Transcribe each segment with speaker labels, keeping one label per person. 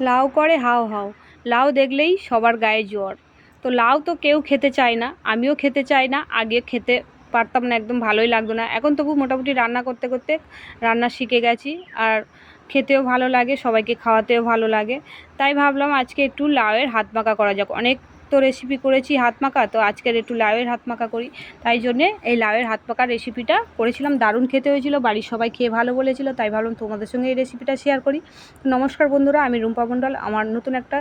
Speaker 1: লাউ করে হাও হাও। লাউ দেখলেই সবার গায়ে জ্বর। তো লাউ তো কেউ খেতে চায় না, আমিও খেতে চাই না, আগে খেতে পারতাম না, একদম ভালোই লাগতো না। এখন তবু মোটামুটি রান্না করতে করতে রান্না শিখে গেছি আর খেতেও ভালো লাগে, সবাইকে খাওয়াতেও ভালো লাগে। তাই ভাবলাম আজকে একটু লাউয়ের হাত পাকা করা যাক। অনেক রেসিপি করেছি হাত মাখা, তো আজকের একটু লাউয়ের হাত মাখা করি। তাই জন্যে এই লাউয়ের হাত মাখা রেসিপিটা করেছিলাম। দারুণ খেতে হয়েছিল, বাড়ির সবাই খেয়ে ভালো বলেছিল, তাই ভাবলাম তোমাদের সঙ্গে এই রেসিপিটা শেয়ার করি। নমস্কার বন্ধুরা, আমি রুম্পা মণ্ডল, আমার নতুন একটা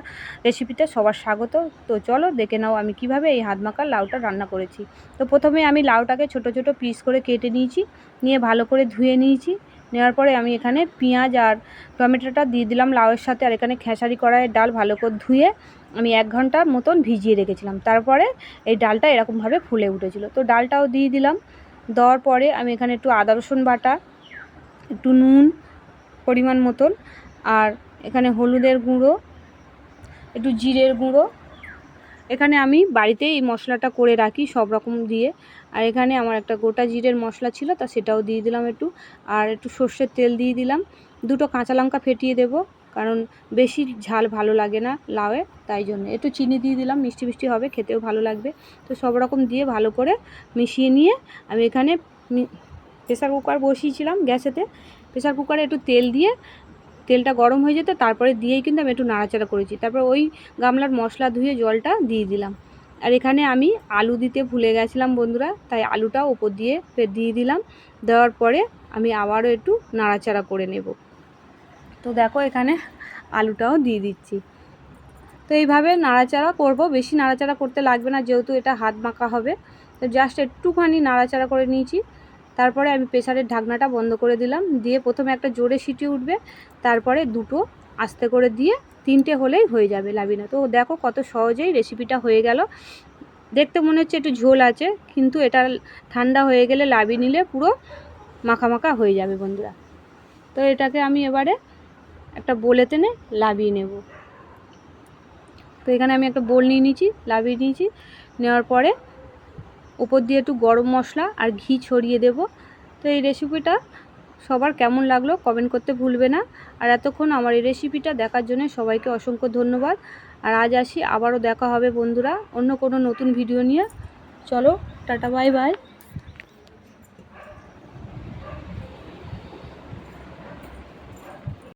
Speaker 1: রেসিপিতে সবার স্বাগত। তো চলো দেখে নাও আমি কীভাবে এই হাত মাখা লাউটা রান্না করেছি। তো প্রথমে আমি লাউটাকে ছোট ছোট পিস করে কেটে নিয়েছি, নিয়ে ভালো করে ধুয়ে নিয়েছি। নেওয়ার পরে আমি এখানে পেঁয়াজ আর টমেটোটা দিয়ে দিলাম, লাউয়ের সাথে, আর এখানে খেসারি কড়াইয়ের ডাল ভালো করে ধুয়ে আমি এক ঘণ্টা মতন ভিজিয়ে রেখেছিলাম। তারপরে এই ডালটা এরকমভাবে ফুলে উঠেছিল। তো ডালটাও দিয়ে দিলাম। দেওয়ার পরে আমি এখানে একটু আদা, রসুন বাটা, একটু নুন পরিমাণ মতন, আর এখানে হলুদের গুঁড়ো, একটু জিরের গুঁড়ো এখানে আমি বাড়িতে এই মশলাটা করে রাখি সব রকম দিয়ে। আর এখানে আমার একটা গোটা জিরের মশলা ছিল, তা সেটাও দিয়ে দিলাম একটু। আর একটু সর্ষের তেল দিয়ে দিলাম। দুটো কাঁচা লঙ্কা ফেটিয়ে দেবো, কারণ বেশি ঝাল ভালো লাগে না লাউয়ে, তাই জন্য। একটু চিনি দিয়ে দিলাম, মিষ্টি মিষ্টি হবে, খেতেও ভালো লাগবে। তো সব রকম দিয়ে ভালো করে মিশিয়ে নিয়ে আমি এখানে প্রেসার কুকার বসিয়েছিলাম গ্যাসেতে। প্রেসার কুকারে একটু তেল দিয়ে তেলটা গরম হয়ে যেত, তারপরে দিয়েই কিন্তু আমি একটু নাড়াচাড়া করেছি। তারপর ওই গামলার মশলা ধুয়ে জলটা দিয়ে দিলাম। আর এখানে আমি আলু দিতে ভুলে গেছিলাম বন্ধুরা, তাই আলুটা ওপর দিয়ে দিয়ে দিলাম। দেওয়ার পরে আমি আবারও একটু নাড়াচাড়া করে নেব। তো দেখো এখানে আলুটাও দিয়ে দিচ্ছি। তো এইভাবে নাড়াচাড়া করব, বেশি নাড়াচাড়া করতে লাগবে না, যেহেতু এটা হাত মাখা হবে। তো জাস্ট একটুখানি নাড়াচাড়া করে নিয়েছি। তারপরে আমি প্রেসারের ঢাকনাটা বন্ধ করে দিলাম। দিয়ে প্রথমে একটা জোরে সিটি উঠবে, তারপরে দুটো আস্তে করে দিয়ে তিনটে হলেই হয়ে যাবে লাবিনা। তো দেখো কত সহজেই রেসিপিটা হয়ে গেল। দেখতে মনে হচ্ছে একটু ঝোল আছে, কিন্তু এটা ঠান্ডা হয়ে গেলে লাবি নিলে পুরো মাখা মাখা হয়ে যাবে বন্ধুরা। তো এটাকে আমি এবারে একটা বোলে টেনে লাবিয়ে নেব। তো এখানে আমি একটা বোল নিয়ে নিয়েছি, লাবিয়ে নিয়েছি। নেওয়ার পরে উপর দিয়ে একটু গরম মশলা আর ঘি ছড়িয়ে দেব। তো এই রেসিপিটা সবার কেমন লাগল কমেন্ট করতে ভুলবে না। আর এতক্ষণ আমার এই রেসিপিটা দেখার জন্য সবাইকে অসংখ্য ধন্যবাদ। আর আজ আসি, আবারও দেখা হবে বন্ধুরা অন্য কোনো নতুন ভিডিও নিয়ে। চলো, টাটা বাই বাই